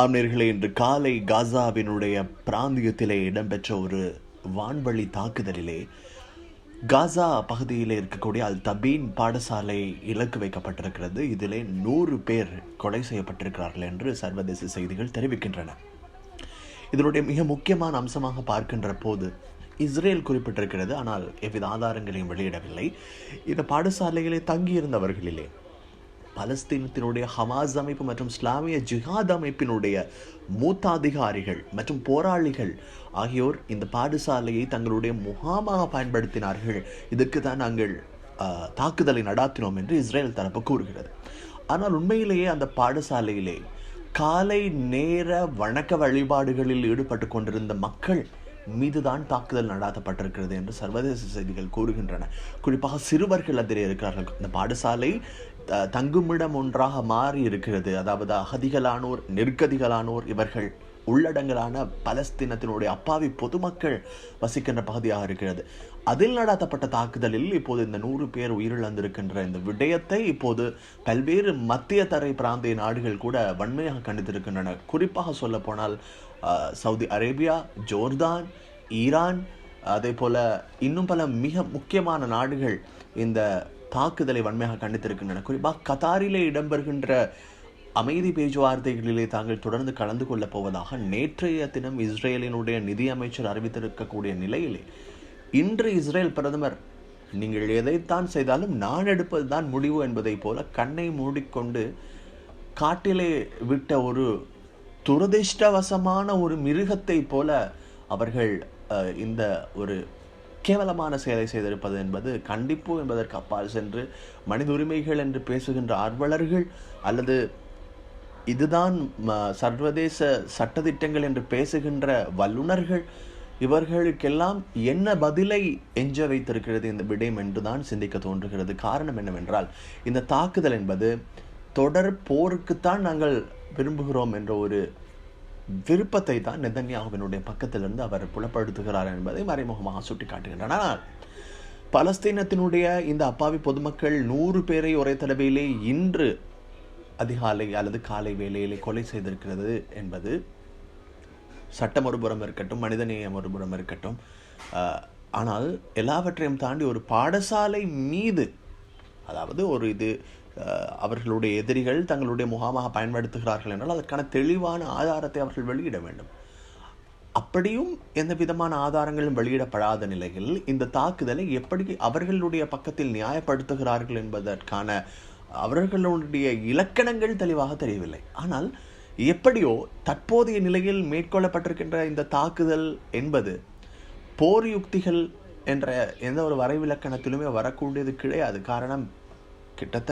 அமீர்களே இன்று காலை காசாவினுடைய பிராந்தியத்திலே இடம்பெற்ற ஒரு வான்வழி தாக்குதலிலே காசா பகுதியில் இருக்கக்கூடிய அல் தபீன் பாடசாலை இலக்கு வைக்கப்பட்டிருக்கிறது. இதிலே நூறு பேர் கொலை செய்யப்பட்டிருக்கிறார்கள் என்று சர்வதேச செய்திகள் தெரிவிக்கின்றன. இதனுடைய மிக முக்கியமான அம்சமாக பார்க்கின்ற போது இஸ்ரேல் குறிப்பிட்டிருக்கிறது. ஆனால் எவ்வித ஆதாரங்களையும் வெளியிடவில்லை. இந்த பாடசாலையிலே தங்கியிருந்தவர்களிலே பலஸ்தீனத்தினுடைய ஹமாஸ் அமைப்பு மற்றும் இஸ்லாமிய ஜிஹாத் அமைப்பினுடைய மூத்த அதிகாரிகள் மற்றும் போராளிகள் ஆகியோர் இந்த பாடசாலையை தங்களுடைய முகாமாக பயன்படுத்தினார்கள். இதற்கு தான் நாங்கள் தாக்குதலை நடாத்தினோம் என்று இஸ்ரேல் தரப்பு கூறுகிறது. ஆனால் உண்மையிலேயே அந்த பாடசாலையிலே காலை நேர வணக்க வழிபாடுகளில் ஈடுபட்டு கொண்டிருந்த மக்கள் மீதுதான் தாக்குதல் நடாத்தப்பட்டிருக்கிறது என்று சர்வதேச செய்திகள் கூறுகின்றன. குறிப்பாக சிறுவர்கள் அதில் இருக்கிறார்கள். இந்த பாடசாலை தங்குமிடம் ஒன்றாக மாறி இருக்கிறது அதாவது அகதிகளானோர் நெருக்கதிகளானோர் இவர்கள் உள்ளடங்கலான பலஸ்தீனத்தினுடைய அப்பாவி பொதுமக்கள் வசிக்கின்ற பகுதியாக இருக்கிறது. அதில் நடாத்தப்பட்ட தாக்குதலில் இப்போது இந்த நூறு பேர் உயிரிழந்திருக்கின்ற இந்த விடயத்தை இப்போது பல்வேறு மத்திய தரை பிராந்திய நாடுகள் கூட வன்மையாக கண்டித்திருக்கின்றன. குறிப்பாக சொல்ல போனால் சவுதி அரேபியா ஜோர்தான் ஈரான் அதே போல இன்னும் பல மிக முக்கியமான நாடுகள் இந்த தாக்குதலை வன்மையாக கண்டித்திருக்கின்றன. குறிப்பாக கத்தாரிலே இடம்பெறுகின்ற அமைதி பேச்சுவார்த்தைகளிலே தாங்கள் தொடர்ந்து கலந்து கொள்ளப் போவதாக நேற்றைய தினம் இஸ்ரேலினுடைய நிதி அமைச்சர் அறிவித்திருக்கக்கூடிய நிலையிலே இன்று இஸ்ரேல் பிரதமர் நீங்கள் எதைத்தான் செய்தாலும் நான் எடுப்பது தான் முடிவு என்பதைப் போல கண்ணை மூடிக்கொண்டு காட்டிலே விட்ட ஒரு துரதிர்ஷ்டவசமான ஒரு மிருகத்தை போல அவர்கள் இந்த ஒரு கேவலமான செயலை செய்திருப்பது என்பது கண்டிப்பு என்பதற்கு அப்பால் சென்று மனித உரிமைகள் என்று பேசுகின்ற ஆர்வலர்கள் அல்லது இதுதான் சர்வதேச சட்டதிட்டங்கள் என்று பேசுகின்ற வல்லுனர்கள் இவர்களுக்கெல்லாம் என்ன பதிலை எஞ்ச வைத்திருக்கிறது இந்த விடயம் என்றுதான் சிந்திக்க தோன்றுகிறது. காரணம் என்னவென்றால் இந்த தாக்குதல் என்பது தொடர் போருக்குத்தான் நாங்கள் விரும்புகிறோம் என்ற ஒரு விருப்பத்தை தான் நெதன்யாகுவினுடைய பக்கத்திலிருந்து அவர் புலப்படுத்துகிறார் என்பதை மறைமுகமாக சுட்டிக்காட்டுகின்றனர். ஆனால் பலஸ்தீனத்தினுடைய இந்த அப்பாவி பொதுமக்கள் நூறு பேரை ஒரே தடவையிலே இன்று அதிகாலை அல்லது காலை வேளையிலே கொலை செய்திருக்கிறது என்பது சட்டம் ஒருபுறம் இருக்கட்டும் மனிதநேயம் ஒருபுறம் இருக்கட்டும். ஆனால் எல்லாவற்றையும் தாண்டி ஒரு பாடசாலை மீது அதாவது ஒரு இது அவர்களுடைய எதிரிகள் தங்களுடைய முகாமாக பயன்படுத்துகிறார்கள் என்றால் அதற்கான தெளிவான ஆதாரத்தை அவர்கள் வெளியிட வேண்டும். அப்படியும் எந்த விதமான ஆதாரங்களும் வெளியிடப்படாத நிலையில் இந்த தாக்குதலை எப்படி அவர்களுடைய பக்கத்தில் நியாயப்படுத்துகிறார்கள் என்பதற்கான அவர்களுடைய இலக்கணங்கள் தெளிவாக தெரியவில்லை. ஆனால் எப்படியோ தற்போதைய நிலையில் மேற்கொள்ளப்பட்டிருக்கின்ற இந்த தாக்குதல் என்பது போர் யுக்திகள் என்ற எந்த ஒரு வரைவிலக்கணத்திலுமே வரக்கூடியது கிடையாது. காரணம் கிட்டத்தட்ட